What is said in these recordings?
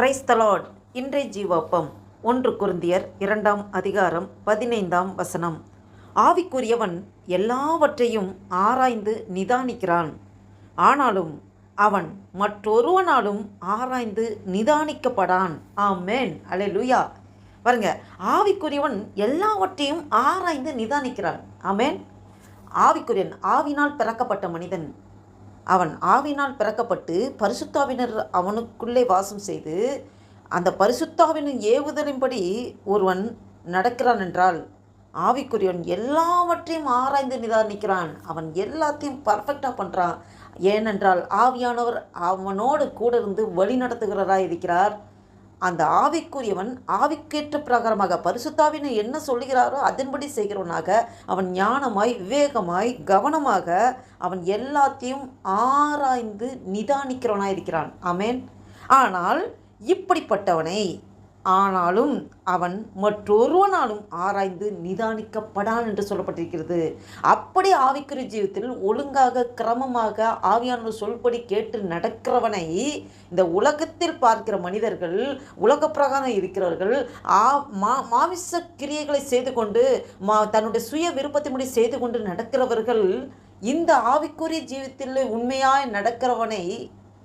கிரைஸ்தலாட் இன்றைய ஜீவாப்பம் ஒன்று குருந்தியர் இரண்டாம் அதிகாரம் பதினைந்தாம் வசனம். ஆவிக்குரியவன் எல்லாவற்றையும் ஆராய்ந்து நிதானிக்கிறான். ஆனாலும் அவன் மற்றொருவனாலும் ஆராய்ந்து நிதானிக்கப்படான். ஆமேன். அலே லுயா பாருங்க ஆவிக்குரியவன் எல்லாவற்றையும் ஆராய்ந்து நிதானிக்கிறான். ஆமேன். ஆவிக்குரியன் ஆவினால் பிறக்கப்பட்ட மனிதன் அவன் ஆவினால் பிறக்கப்பட்டு பரிசுத்தாவினர் அவனுக்குள்ளே வாசம் செய்து அந்த பரிசுத்தாவினின் ஏவுதலின்படி ஒருவன் நடக்கிறான் என்றால் ஆவிக்குரியவன் எல்லாவற்றையும் ஆராய்ந்து நிதானிக்கிறான். அவன் எல்லாத்தையும் பர்ஃபெக்டாக பண்ணுறான் ஏனென்றால் ஆவியானவர் அவனோடு கூட இருந்து வழி நடத்துகிறவராய் இருக்கிறார் அந்த ஆவிக்குரியவன் ஆவிக்கேற்ற பிரகாரமாக பரிசுத்தாவினை என்ன சொல்லுகிறாரோ அதன்படி செய்கிறவனாக அவன் ஞானமாய் விவேகமாய் கவனமாக அவன் எல்லாத்தையும் ஆராய்ந்து நிதானிக்கிறவனாய் இருக்கிறான் ஆமேன். ஆனால் இப்படிப்பட்டவனை ஆனாலும் அவன் மற்றொருவனாலும் ஆராய்ந்து நிதானிக்கப்படான் என்று சொல்லப்பட்டிருக்கிறது. அப்படி ஆவிக்குரிய ஜீவத்தில் ஒழுங்காக கிரமமாக ஆவியானவர் சொல்படி கேட்டு நடக்கிறவனை இந்த உலகத்தில் பார்க்கிற மனிதர்கள் உலக பிரகாரம் இருக்கிறவர்கள் ஆ மா மாமிச கிரியைகளை செய்து கொண்டு மா தன்னுடைய சுய விருப்பத்தின்படி செய்து கொண்டு நடக்கிறவர்கள் இந்த ஆவிக்குரிய ஜீவத்தில் உண்மையாய் நடக்கிறவனை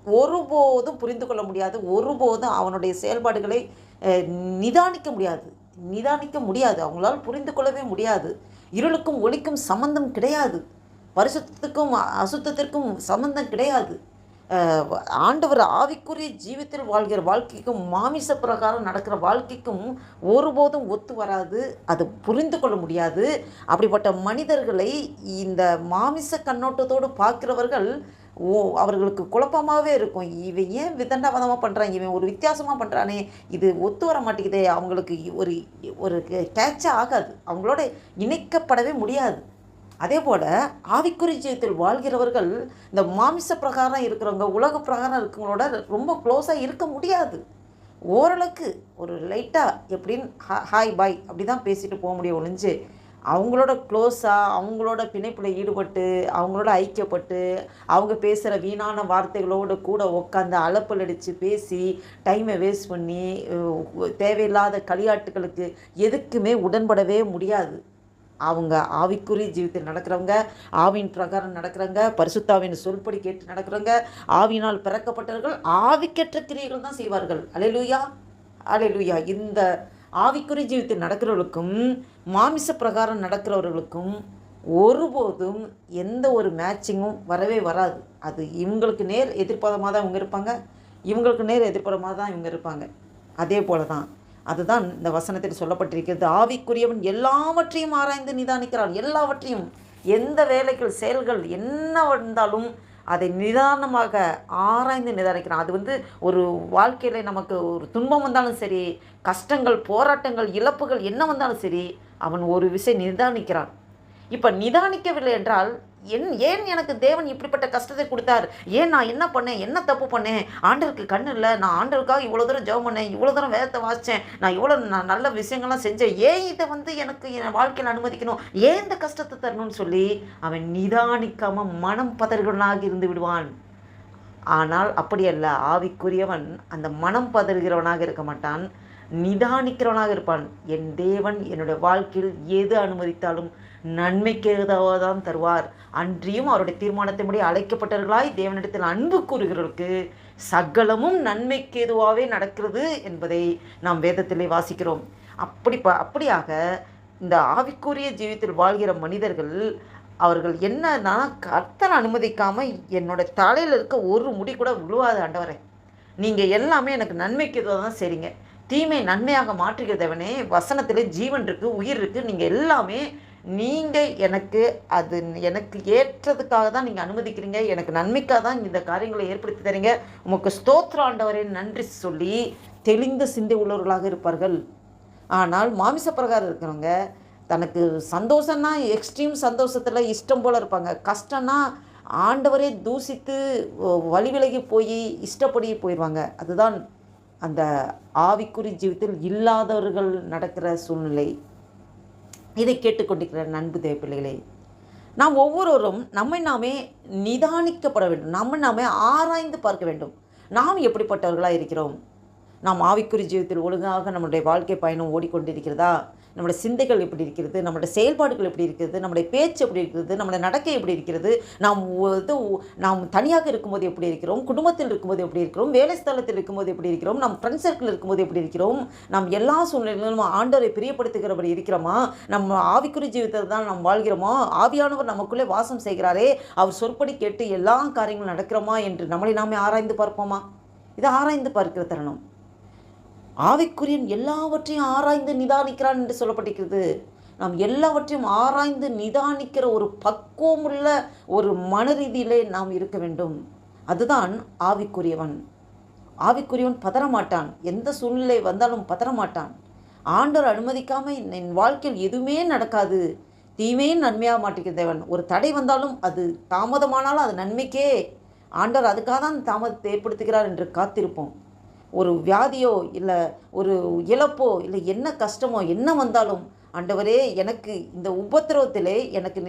ஒருபோதும் புரிந்து கொள்ள முடியாது ஒருபோதும் அவனுடைய செயல்பாடுகளை நிதானிக்க முடியாது. நிதானிக்க முடியாது. அவங்களால் புரிந்து கொள்ளவே முடியாது. இருளுக்கும் ஒளிக்கும் சம்பந்தம் கிடையாது. பரிசுத்தத்துக்கும் அசுத்தத்திற்கும் சம்பந்தம் கிடையாது. ஆண்டவர் ஆவிக்குரிய ஜீவித்தில் வாழ்கிற வாழ்க்கைக்கும் மாமிச பிரகாரம் நடக்கிற வாழ்க்கைக்கும் ஒருபோதும் ஒத்து வராது. அது புரிந்து கொள்ள முடியாது. அப்படிப்பட்ட மனிதர்களை இந்த மாமிச கண்ணோட்டத்தோடு பார்க்கிறவர்கள் ஓ அவர்களுக்கு குழப்பமாகவே இருக்கும். இவன் ஏன் விதண்டாவதமாக பண்ணுறான் இவன் ஒரு வித்தியாசமாக பண்ணுறானே இது ஒத்து வர மாட்டேங்குதே. அவங்களுக்கு ஒரு ஒரு கேட்சாக ஆகாது. அவங்களோட இணைக்கப்படவே முடியாது. அதே போல் ஆவிக்குறி ஜீவத்தில் வாழ்கிறவர்கள் இந்த மாமிச பிரகாரம் இருக்கிறவங்க உலக பிரகாரம் இருக்கிறவங்களோட ரொம்ப க்ளோஸாக இருக்க முடியாது. ஓரளவுக்கு ஒரு லைட்டாக எப்படின்னு ஹா- ஹாய் பாய் அப்படி தான் பேசிட்டு போக முடியும் ஒழிஞ்சு அவங்களோட க்ளோஸாக அவங்களோட பிணைப்பில் ஈடுபட்டு அவங்களோட ஐக்கியப்பட்டு அவங்க பேசுகிற வீணான வார்த்தைகளோடு கூட உட்காந்து அலப்பல் அடித்து பேசி டைமை வேஸ்ட் பண்ணி தேவையில்லாத களியாட்டுகளுக்கு எதுக்குமே உடன்படவே முடியாது. அவங்க ஆவிக்குரிய ஜீவித்தில் நடக்கிறவங்க ஆவின் பிரகாரம் நடக்கிறவங்க பரிசுத்தாவின் சொல்படி கேட்டு நடக்கிறவங்க ஆவினால் பிறக்கப்பட்டவர்கள் ஆவிக்கற்ற கிரியைகள் தான் செய்வார்கள். அலையலூயா? அலையலூயா. இந்த ஆவிக்குரிய ஜீவித்தில் நடக்கிறவர்களுக்கும் மாமிச பிரகாரம் நடக்கிறவர்களுக்கும் ஒருபோதும் எந்த ஒரு மேட்சிங்கும் வரவே வராது. அது இவங்களுக்கு நேர் எதிர்பாதமாக தான் இவங்க இருப்பாங்க. இவங்களுக்கு நேர் எதிர்பாதமாக தான் இவங்க இருப்பாங்க. அதே போல தான் அதுதான் இந்த வசனத்தில் சொல்லப்பட்டிருக்கிறது. ஆவிக்குரியவன் எல்லாவற்றையும் ஆராய்ந்து நிதானிக்கிறான். எல்லாவற்றையும் எந்த வேலைகள் செயல்கள் என்ன வந்தாலும் அதை நிதானமாக ஆராய்ந்து நிதானிக்கிறோம் அது வந்து ஒரு வாழ்க்கையில் நமக்கு ஒரு துன்பம் வந்தாலும் சரி கஷ்டங்கள் போராட்டங்கள் இழப்புகள் என்ன வந்தாலும் சரி அவன் ஒரு விஷயம் நிதானிக்கிறான். இப்போ நிதானிக்கவில்லை என்றால் என் ஏன் எனக்கு தேவன் இப்படிப்பட்ட கஷ்டத்தை கொடுத்தார்? ஏன் நான் என்ன பண்ணேன்? என்ன தப்பு பண்ணேன்? ஆண்டவருக்கு கண்ணு இல்லை. நான் ஆண்டருக்காக இவ்வளோ தூரம் ஜெபம் பண்ணேன் இவ்வளோ தூரம் வேதத்தை வாசித்தேன் நான் இவ்வளோ நான் நல்ல விஷயங்கள்லாம் செஞ்சேன். ஏன் இதை வந்து எனக்கு என் வாழ்க்கையில் அனுமதிக்கணும்? ஏன் இந்த கஷ்டத்தை தரணும்னு சொல்லி அவன் நிதானிக்காமல் மனம் பதறுகிறவனாக இருந்து விடுவான். ஆனால் அப்படி அல்ல ஆவிக்குரியவன் அந்த மனம் பதறுகிறவனாக இருக்க மாட்டான். நிதானிக்கிறவனாக இருப்பான். என் தேவன் என்னுடைய வாழ்க்கையில் எது அனுமதித்தாலும் நன்மைக்கேதாக தான் தருவார். அன்றியும் அவருடைய தீர்மானத்தின்படி அழைக்கப்பட்டவர்களாய் தேவனிடத்தில் அன்பு கூறுகிறவர்களுக்கு சகலமும் நன்மைக்கு எதுவாகவே நடக்கிறது என்பதை நாம் வேதத்திலே வாசிக்கிறோம். அப்படி ப அப்படியாக இந்த ஆவிக்குரிய ஜீவித்தில் வாழ்கிற மனிதர்கள் அவர்கள் என்னன்னா கர்த்தர் அனுமதிக்காமல் என்னோட தலையில் இருக்க ஒரு முடி கூட விழுவாது ஆண்டவரே. நீங்கள் எல்லாமே எனக்கு நன்மைக்கு எதுவாக தான் சரிங்க தீமை நன்மையாக மாற்றுகிறதவனே வசனத்தில் ஜீவன் இருக்குது உயிர் இருக்குது நீங்கள் எல்லாமே நீங்கள் எனக்கு அது எனக்கு ஏற்றதுக்காக தான் நீங்கள் அனுமதிக்கிறீங்க. எனக்கு நன்மைக்காக தான் இந்த காரியங்களை ஏற்படுத்தி தரீங்க. உமக்கு ஸ்தோத்ராண்டவரே நன்றி சொல்லி தெளிந்த சிந்தை உள்ளவர்களாக இருப்பார்கள். ஆனால் மாமிச பிரகாரம் இருக்கிறவங்க தனக்கு சந்தோஷம்னா எக்ஸ்ட்ரீம் சந்தோஷத்தில் இஷ்டம் போல் இருப்பாங்க. கஷ்டம்னா ஆண்டவரே தூசித்து ஒ- வழி விலகி போய் இஷ்டப்படி போயிடுவாங்க அதுதான் அந்த ஆவிக்குறி ஜீவத்தில் இல்லாதவர்கள் நடக்கிற சூழ்நிலை. இதை கேட்டுக்கொண்டிருக்கிற நண்பு தேவப்பிள்ளைகளே நாம் ஒவ்வொருவரும் நம்மை நாமே நிதானிக்கப்பட வேண்டும். நம்மை நாமே ஆராய்ந்து பார்க்க வேண்டும். நாம் எப்படிப்பட்டவர்களாக இருக்கிறோம்? நாம் ஆவிக்குறி ஜீவத்தில் ஒழுங்காக நம்முடைய வாழ்க்கை பயணம் ஓடிக்கொண்டிருக்கிறதா? நம்மளோட சிந்தைகள் எப்படி இருக்கிறது நம்மளோட செயல்பாடுகள் எப்படி இருக்கிறது நம்முடைய பேச்சு எப்படி இருக்கிறது நம்மளோட நடக்கை எப்படி இருக்கிறது நாம் இது நாம் தனியாக இருக்கும்போது எப்படி இருக்கிறோம் குடும்பத்தில் இருக்கும்போது எப்படி இருக்கிறோம் வேலை ஸ்தலத்தில் இருக்கும்போது எப்படி இருக்கிறோம் நம் ஃப்ரெண்ட் சர்க்கிள் இருக்கும்போது எப்படி இருக்கிறோம் நாம் எல்லா சூழ்நிலையிலும் ஆண்டவரை பிரியப்படுத்துகிறபடி இருக்கிறோமா நம்ம ஆவிக்குறி ஜீவிதத்தை தான் நாம் வாழ்கிறோமா ஆவியானவர் நமக்குள்ளே வாசம் செய்கிறாரே அவர் சொற்படி கேட்டு எல்லா காரியங்களும் நடக்கிறோமா என்று நம்மளை நாமே ஆராய்ந்து பார்ப்போமா? இதை ஆராய்ந்து பார்க்கிற தருணம். ஆவிக்குரியன் எல்லாவற்றையும் ஆராய்ந்து நிதானிக்கிறான் என்று சொல்லப்பட்டிருக்கிறது. நாம் எல்லாவற்றையும் ஆராய்ந்து நிதானிக்கிற ஒரு பக்குவமுள்ள ஒரு மன ரீதியிலே நாம் இருக்க வேண்டும். அதுதான் ஆவிக்குரியவன். ஆவிக்குரியவன் பதறமாட்டான். எந்த சூழ்நிலை வந்தாலும் பதறமாட்டான். ஆண்டவர் அனுமதிக்காமல் என் வாழ்க்கையில் எதுவுமே நடக்காது. தீமே நன்மையாக மாட்டேங்கிற தேவன். ஒரு தடை வந்தாலும் அது தாமதமானாலும் அது நன்மைக்கே. ஆண்டவர் அதுக்காக தான் தாமதத்தை ஏற்படுத்துகிறார் என்று காத்திருப்போம். ஒரு வியாதியோ இல்லை ஒரு இழப்போ இல்லை என்ன கஷ்டமோ என்ன வந்தாலும் ஆண்டவரே எனக்கு இந்த உபத்திரவத்திலே எனக்கு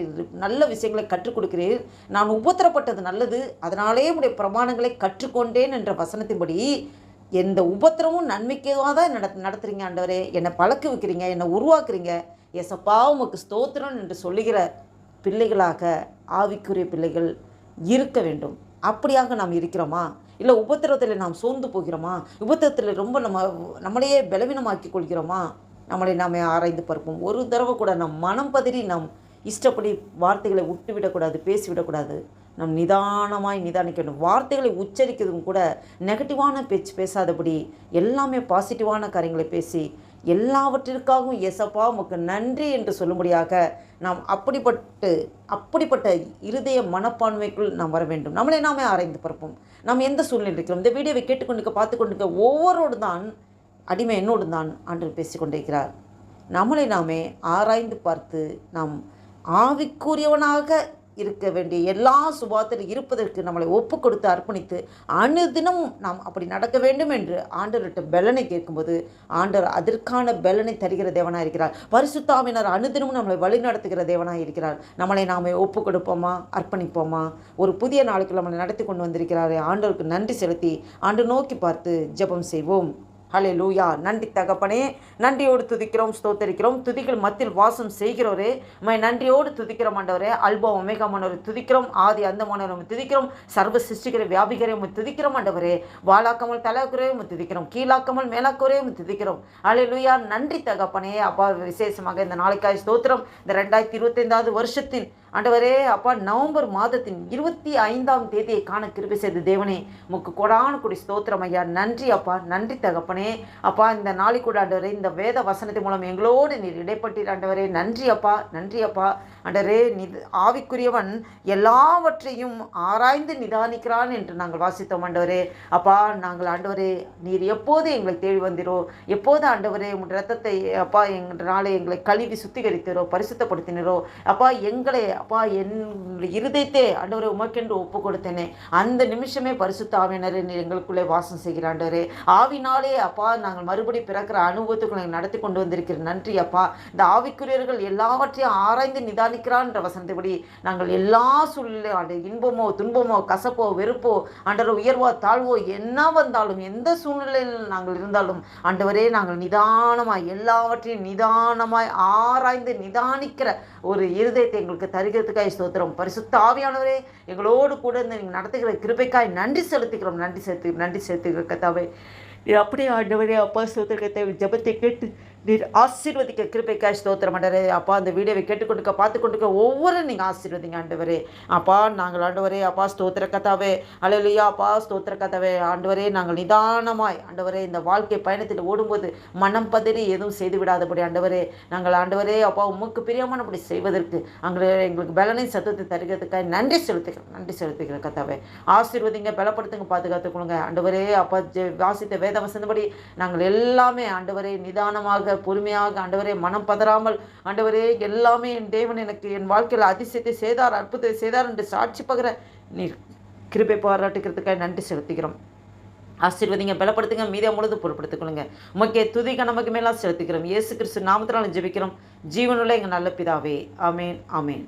நல்ல விஷயங்களை கற்றுக் கொடுக்கிறீர். நான் உபத்திரப்பட்டது நல்லது. அதனாலே உடைய பிரமாணங்களை கற்றுக்கொண்டேன் என்ற வசனத்தின்படி எந்த உபத்திரமும் நன்மைக்குவாக தான் நட நடத்துகிறீங்க ஆண்டவரே. என்னை பழக்க வைக்கிறீங்க என்னை உருவாக்குறீங்க. எசப்பா உமக்கு ஸ்தோத்திரம் என்று சொல்லுகிற பிள்ளைகளாக ஆவிக்குரிய பிள்ளைகள் இருக்க வேண்டும். அப்படியாக நாம் இருக்கிறோமா? இல்லை உபத்திரத்தில் நாம் சோர்ந்து போகிறோமா? உபத்திரத்தில் ரொம்ப நம்ம நம்மளையே பலவீனமாக்கி கொள்கிறோமா? நம்மளை நாமே ஆராய்ந்து பார்ப்போம். ஒரு தடவை கூட நம் மனம் பதறி நாம் இஷ்டப்படி வார்த்தைகளை விட்டு விடக்கூடாது பேசிவிடக்கூடாது நம் நிதானமாய் நிதானிக்க வேண்டும் வார்த்தைகளை உச்சரிக்கிறதும் கூட நெகட்டிவான பேச்சு பேசாதபடி எல்லாமே பாசிட்டிவான காரியங்களை பேசி எல்லாவற்றிற்காகவும் எசப்பா உமக்கு நன்றி என்று சொல்லும்படியாக நாம் அப்படிப்பட்டு அப்படிப்பட்ட இருதய மனப்பான்மைக்குள் நாம் வர வேண்டும். நம்மளை நாமே ஆராய்ந்து பார்ப்போம். நாம் எந்த சூழ்நிலையில் இருக்கிறோம்? இந்த வீடியோவை கேட்டுக்கொண்டிருக்க பார்த்து கொண்டிருக்க ஒவ்வொருவரோடு தான் அடிமை என்னோடு தான் ஆண்டு பேசிக்கொண்டிருக்கிறார். நம்மளை நாமே ஆராய்ந்து பார்த்து நாம் ஆவிக்குரியவனாக இருக்க வேண்டிய எல்லா சுபாத்தில் இருப்பதற்கு நம்மளை ஒப்பு கொடுத்து அர்ப்பணித்து அணுதினம் நாம் அப்படி நடக்க வேண்டும் என்று ஆண்டவர்கிட்ட பெலனை கேட்கும்போது ஆண்டவர் அதற்கான பெலனை தருகிற தேவனாக இருக்கிறார். பரிசுத்தாவினர் அனுதினமும் நம்மளை வழி நடத்துகிற தேவனாக இருக்கிறார். நம்மளை நாம ஒப்பு கொடுப்போமா? அர்ப்பணிப்போமா? ஒரு புதிய நாளுக்கு நம்மளை நடத்தி கொண்டு வந்திருக்கிறாரே. ஆண்டவருக்கு நன்றி செலுத்தி ஆண்டு நோக்கி பார்த்து ஜெபம் செய்வோம். ஹலே லூயா நன்றி தகப்பனே நன்றியோடு துதிக்கிறோம் ஸ்தோத்தரிக்கிறோம். துதிகள் மத்தியில் வாசம் செய்கிறோரே மை நன்றியோடு துதிக்கிறோம் ஆண்டவரே. அல்போ ஒமேகாமானவரை துதிக்கிறோம் ஆதி அந்தமானவரை துதிக்கிறோம். சர்வ சிருஷ்டிக்கிற வியாபிகரை உம்மை துதிக்கிறோம் ஆண்டவரே. வாழாக்காமல் தலைக்குறையும் துதிக்கிறோம் கீழாக்காமல் மேலாக்குறையும் உம்மை துதிக்கிறோம். ஹலே லூயா நன்றி தகப்பனே அப்பா விசேஷமாக இந்த நாளைக்காய் ஸ்தோத்திரம். இந்த ரெண்டாயிரத்தி இருபத்தைந்தாவது வருஷத்தின் ஆண்டவரே அப்பா நவம்பர் மாதத்தின் இருபத்தி ஐந்தாம் தேதியை காண கிருபை செய்த தேவனே முக்கு கொடான குடி ஸ்தோத்திரம் ஐயா. நன்றி அப்பா நன்றி தகப்பனே. அப்பா இந்த நாளை கூட ஆண்டவரே இந்த வேத வசனத்தின் மூலம் எங்களோடு நீர் இடைப்பட்டீர் ஆண்டவரே. நன்றி அப்பா நன்றி அப்பா. ஆண்டவரே நித ஆவிக்குரியவன் எல்லாவற்றையும் ஆராய்ந்து நிதானிக்கிறான் என்று நாங்கள் வாசித்தோம் ஆண்டவரே. அப்பா நாங்கள் ஆண்டவரே நீர் எப்போது எங்களை தேடி வந்தீரோ எப்போது ஆண்டவரே உன் ரத்தத்தை அப்பா எங்களால் எங்களை கழுவி சுத்திகரித்திரோ பரிசுத்தப்படுத்தினரோ அப்பா எங்களை அப்பா என் இருதயத்தை ஆண்டவரை உமக்கென்று ஒப்பு கொடுத்தேனே அந்த நிமிஷமே பரிசுத்த ஆவியினரே எங்களுக்குள்ளே வாசம் செய்கிறாண்டரே ஆவினாலே அப்பா நாங்கள் மறுபடி பிறக்கிற அனுபவத்துக்குள்ள நடத்தி கொண்டு வந்திருக்கிற நன்றி அப்பா. இந்த ஆவிக்குரியர்கள் எல்லாவற்றையும் ஆராய்ந்து நிதானிக்கிறான்ற வசந்தபடி நாங்கள் எல்லா சூழ்நிலையும் ஆண்டு இன்பமோ துன்பமோ கசப்போ வெறுப்போ ஆண்டவர் உயர்வோ தாழ்வோ என்ன வந்தாலும் எந்த சூழ்நிலையில் நாங்கள் இருந்தாலும் ஆண்டவரே நாங்கள் நிதானமாய் எல்லாவற்றையும் நிதானமாய் ஆராய்ந்து நிதானிக்கிற ஒரு இருதயத்தை எங்களுக்கு தருகிறதுக்காய் ஸ்தோத்திரம். பரிசுத்த ஆவியானவரே எங்களோடு கூட இருந்து நீங்கள் நடத்துகிற கிருபைக்காய் நன்றி செலுத்துகிறோம் நன்றி செலுத்து நன்றி செலுத்துகிற கத்தாவே அப்படியே ஆண்டவரே அப்பா ஸ்தோத்திரத்தை ஜெபத்தை கேட்டு நீர் ஆசீர்வதிக்க கிருபைக்காய் ஸ்தோத்திரம் ஆண்டவரே அப்பா அந்த வீடியோவை கேட்டுக்கொண்டுக்க பார்த்து கொண்டுக்க ஒவ்வொரு நீங்கள் ஆசீர்வதிங்க ஆண்டவரே. அப்பா நாங்கள் ஆண்டவரே அப்பா ஸ்தோத்திர கதாவே அலையிலையா அப்பா ஸ்தோத்திர கதாவே ஆண்டவரே நாங்கள் நிதானமாய் ஆண்டவரே இந்த வாழ்க்கை பயணத்தில் ஓடும்போது மனம் பதறி எதுவும் செய்து விடாதபடி ஆண்டவரே. நாங்கள் ஆண்டவரே அப்பா உமக்கு பிரியமானபடி செய்வதற்கு அங்கே எங்களுக்கு பலனை சத்தத்தை தருகிறதுக்காக நன்றி செலுத்துகிறோம் நன்றி செலுத்துக்கிறேன் கத்தாவே. ஆசீர்வதிங்க பலப்படுத்துங்க பாதுகாத்துக்கொள்ளுங்க. ஆண்டவரே அப்பா ஜெ- வாசித்த வேத வசந்தபடி நாங்கள் எல்லாமே ஆண்டவரே நிதானமாக பொறுமையாக ஆண்டவரே மனம் பதறாமல் ஆண்டவரே எல்லாமே என் தேவன் எனக்கு என் வாழ்க்கையில் அதிசயத்தை செய்தார் அற்புதத்தை செய்தார் என்று சாட்சி பகிர நீர் கிருபை பாராட்டுக்கிறதுக்காக நன்றி செலுத்துகிறோம். ஆசீர்வதிங்க பலப்படுத்துங்க மீதியா முழுது பொருட்படுத்திக்கொள்ளுங்க உமக்கே துதிக்க நமக்கு மேலாம் செலுத்துகிறோம். இயேசு கிறிஸ்து நாமத்தினாலும் ஜெபிக்கிறோம். ஜீவனுள்ள எங்கள் நல்ல பிதாவே. ஆமேன் ஆமேன்.